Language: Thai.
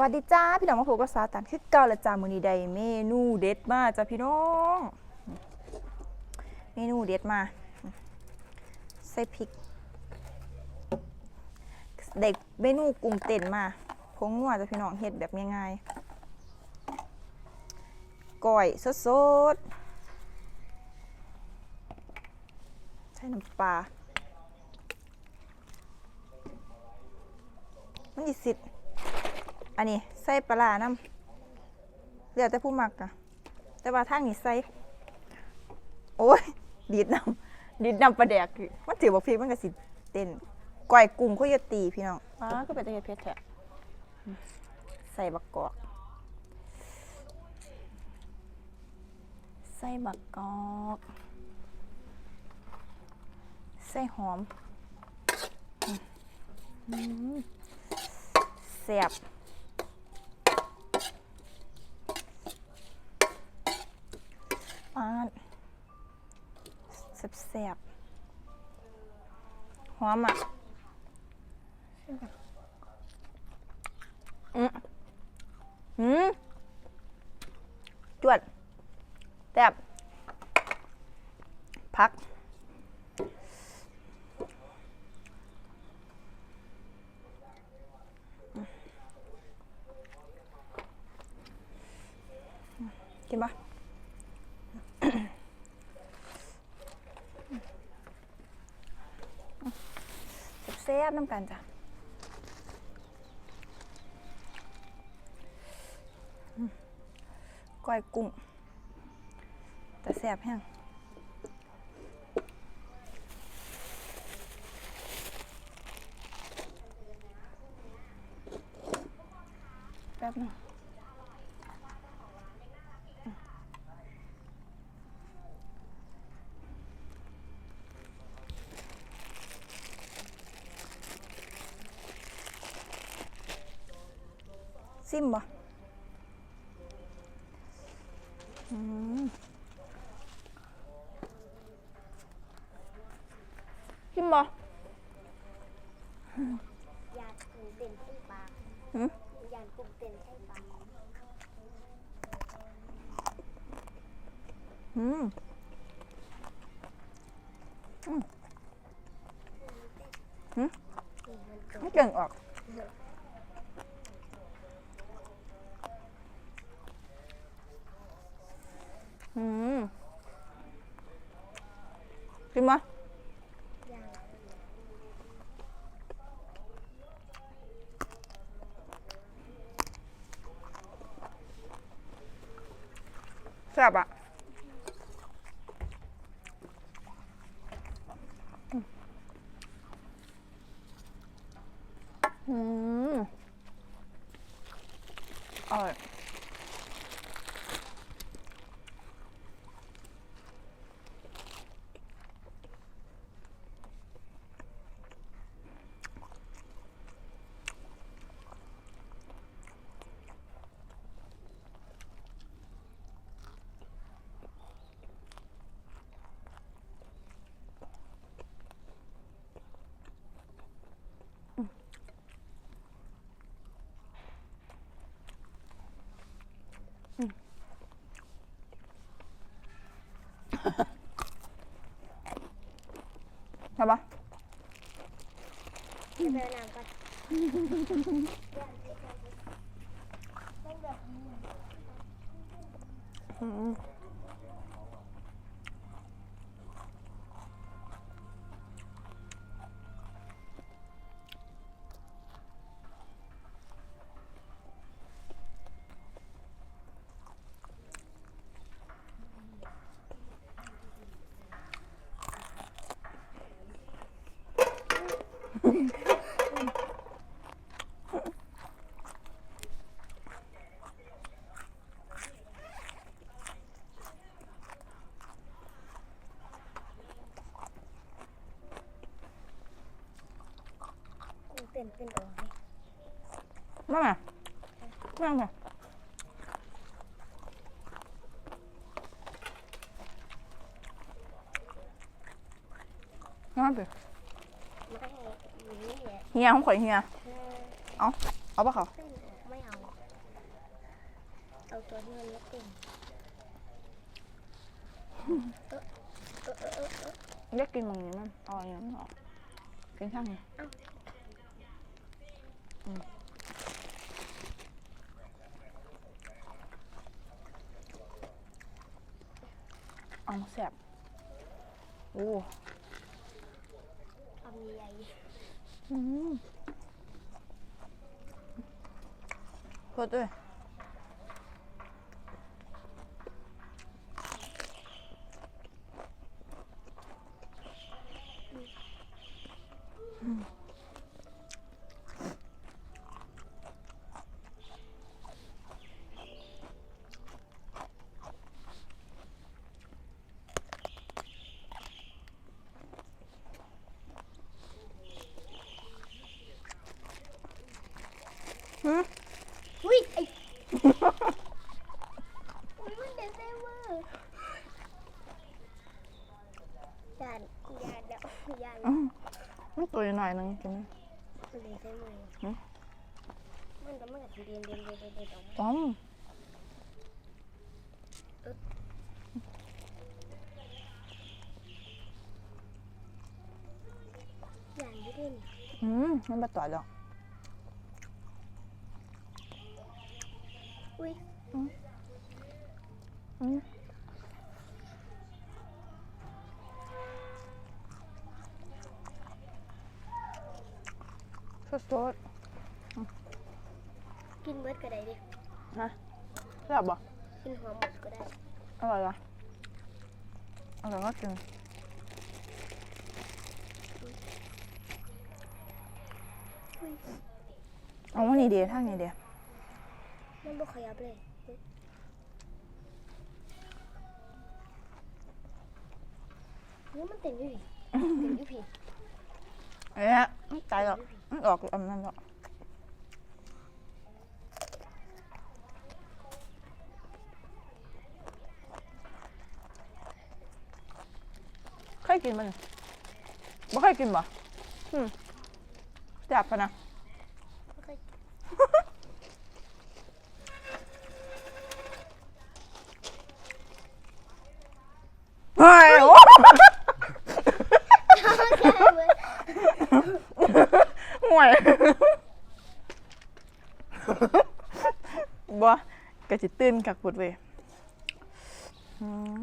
วัสดีจ้าพี่น้องมาพบกับสาตันคือเก่าละจ้ามือนี้ได้เมนูเด็ดมาจ้าพี่น้อง เมนูเด็ดมา ใส่พริกเด็กเมนูกุ้งเต้นมาพงงัวจ้าพี่น้องเฮ็ดแบบง่ายๆก้อยสดๆใส่น้ำปลามันอีสิทธิ์ อันนี้ใส่ปลาร้าน้ำเดี๋ยวแต่ผู้มักอะแต่ว่าทางนี้ใส่โอ้ยดีดน้ำดีดน้ำปลาแดกอีกมันถือบอกพี่มันก็สิเต้นก้อยกุ้งโคโยตีพี่น้องอ้าก็เป็นตะเฮ็ดเพชรแท้ใส่บักกอกใส่บักกอกใส่หอมอืมแซ่บปาด แซ่บๆหอมอะอืมอืมจวดแซ่บพักกินปะ แซ่ บน้ำกันจ้ะก้อยกุ้งแต่แซบแห้งแป๊บหนึง ซิมบ่อืมซิมบ่ยานกุ้งเต้นใช่ปาก หืม ยานกุ้งเต้นใช่ปาก อืมอืมหืม มันเกิด ไม่เก่งออก อืม กินบ่ยาน แซ่บอะอืมอร่อยใช่ปะ จะไปเอาน้ำก่อน อืมกุ้งเต้นเป็นออกไหม นั่นไงนั่นไงนั่นสิไม่ให้อย่างนี้แหละเฮียของข่อยเฮียเอาเอาปะเขาเต้นออกไม่เอาตัวที่มันเต็มเออเออเออเออเกกินมังนี้มันเอาอย่างนั้นออกินข้างนี้อืม เอามาแสบโอ้ทำใหญ่อืมโคตรด้วย อุ๊ยมันเด็ดได้เวอร์ยานยานแล้วยานอืมมันตัวหน่อยนึงกินไหมมันเด็ดได้เวอร์หึ มันก็มันก็เดนเดนเดนเดนเดนออกมาป้อมยานไม่ได้นี่อืมมันมาต่อยหร อกอุ้ยอืมสดกินเบิร์ดก็ได้ดิๆนะแซ่บบ่กินหัวหมดก็ได้อร่อยเหรออร่อยก็กินอุ้ยเอาว่านี่เดียวทางนี้เดียวมัน บ่ขยับเลยอุ๊ยนี่มันเต็มอยู่พี่เต็มอยู่พี่เอ๊ะไม่ตายหรอกมันออกอันนั้นหรอกเคยกินมันบ่เคยกินบ่อืมจับปะนะ ไม่เคย เฮ้ยโอ้ ห่วยบ่กะจิตื่นกักปุดเว้ยอืม